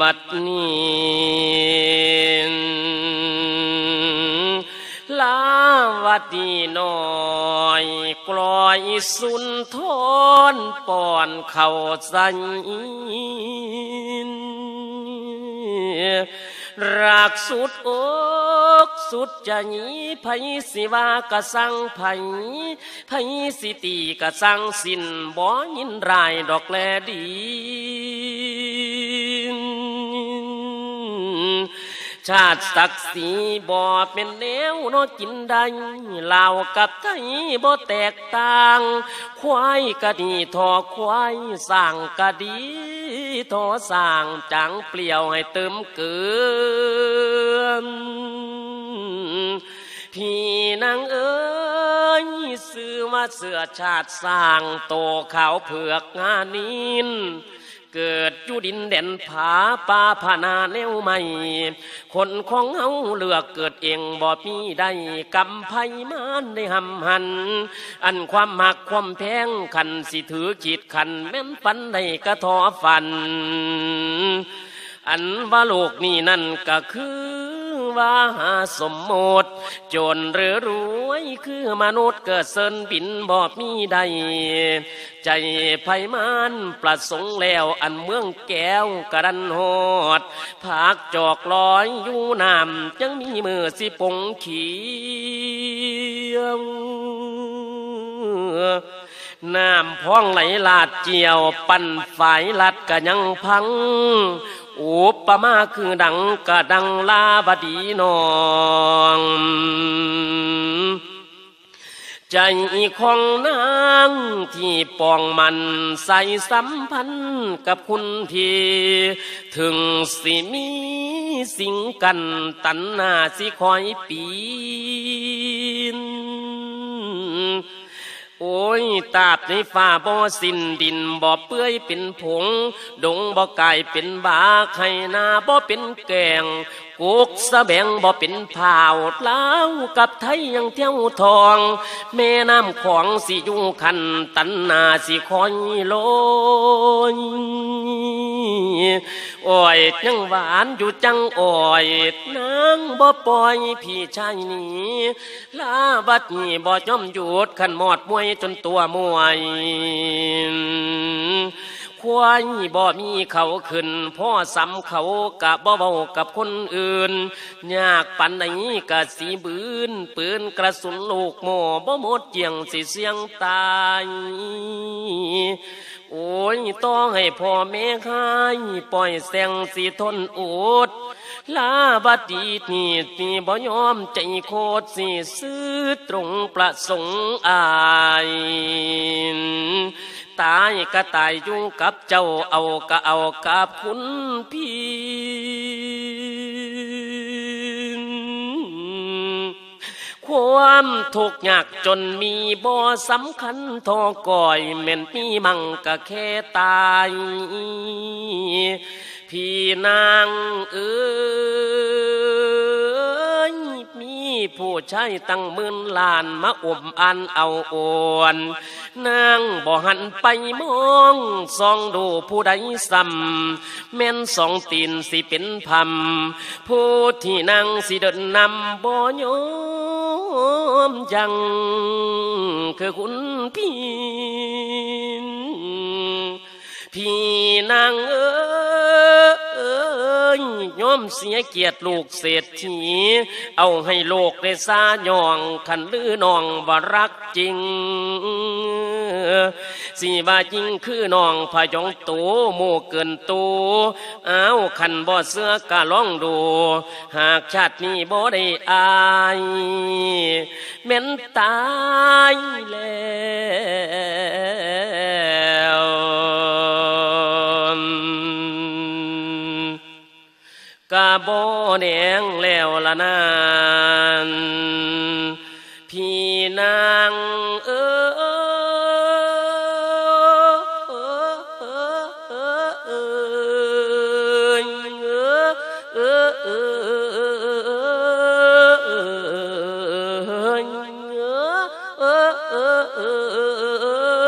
บัดนี้ลาวดีน้อยกลอยสุนทรป่อนเข่าใสรักสุดอกสุดจะหนีไผสิว่ากะสังไผไผสิตีกะสังสินบ่ยินรายดอกแลดี ชาติศักดิ์ศรีบ่เป็นแนวนอกินได้ลาวกับไทยบ่แตกต่าง ควายก็ดีทอควายสร้างก็ดีทอสร้างจังเปลี่ยวให้เติมเกินพี่นางเอ้ยซื้อมาเสื้อชาติสร้างโตขาวเผือกงานิน เกิดอยู่ดินแดนผาป่าผานาแนวใหม่ คนของเฮาเลือกเกิดเองบ่มีได้กำไพมานได้หำหัน อันความหักความแพงขันสิถือขีดขันแม่นปันได้กระทอฟัน อันว่าโลกนี้นั่นก็คือว่าหาสมมติ จนหรือรวยคือมนุษย์เกิดเซินบินบอบมีใด ใจไพมานประสงค์แล้วอันเมืองแก้วกระดันหอดผากจอกลอยอยู่น้ำยังมีมือสิปงเขียว น้ำพ้องไหลลาดเจียว ปั่นฝายลัดกะยังพังอุปมาคือดังกะดังลาบดีนองใจของนางที่ปองมันใส่สัมพันธ์กับคุณพี่ ถึงสิมีสิงกันตันหนาสิคอยปีน โอ้ย ตาบในฝ่าบ่อสิ้นดินบ่อเปื่อยเป็นผง ดงบ่อกายเป็นบาไข่นาบ่เป็นแกงกุกสะแบงบ่เป็นผาวลาวกับไทยยังเที่ยวทอง แม่น้ำของสิยู่คันตันนาสิคอยลยโอ้ยยังหวานอยู่จังโอ้ยนางบ่ปล่อยพี่ชายหนี้ลาบัดนี้บ่ย่อมหยุดขันหมอดมวยจนตัวมวยควายบ่มีเขาขึ้นพ่อสำเขากะบ่เบากับคนอื่น ยากปันไหนกะสีบืน ปืนกระสุนลูกโม่บ่หมดเจียงสิเสียงตาย โอ้ยต้องให้พ่อแม่หายปล่อยแสงสิทนอดลาบัดดีนี่นี่บ่ยอมใจโคตรสิซื้อตรงประสงค์อายตายก็ตายยู่งกับเจ้าเอาก็เอากับคุณพี่ ความทุกข์ยากจนมีบ่สำคัญทอก่อยแม่นมีมังก็แค่ตาย พี่นางเอ้ยมีผู้ชายตั้งหมื่นล้านมาอมอันเอาโอนนางบ่หันไปมองส่องดูผู้ใดซ้ำแม่นสองตีนสิเป็นพัมผู้ที่นางสิเดินนำบ่ยอ มยัง คือคุณพี่พี่นางเอ้ยยอมเสียเกียรติลูกเศรษฐีเอาให้โลกได้ซาหยองขันลือนองว่ารักจริง สิว่าจริงคือน้องพยองตูโมเกินตูเอาขันบ่เสื้อกะล่องดู หากชาตินี้บ่ได้อายแม่นตายแล้วกะบ่แดงแล้วละนานพี่นางเอ้ 呃呃呃呃呃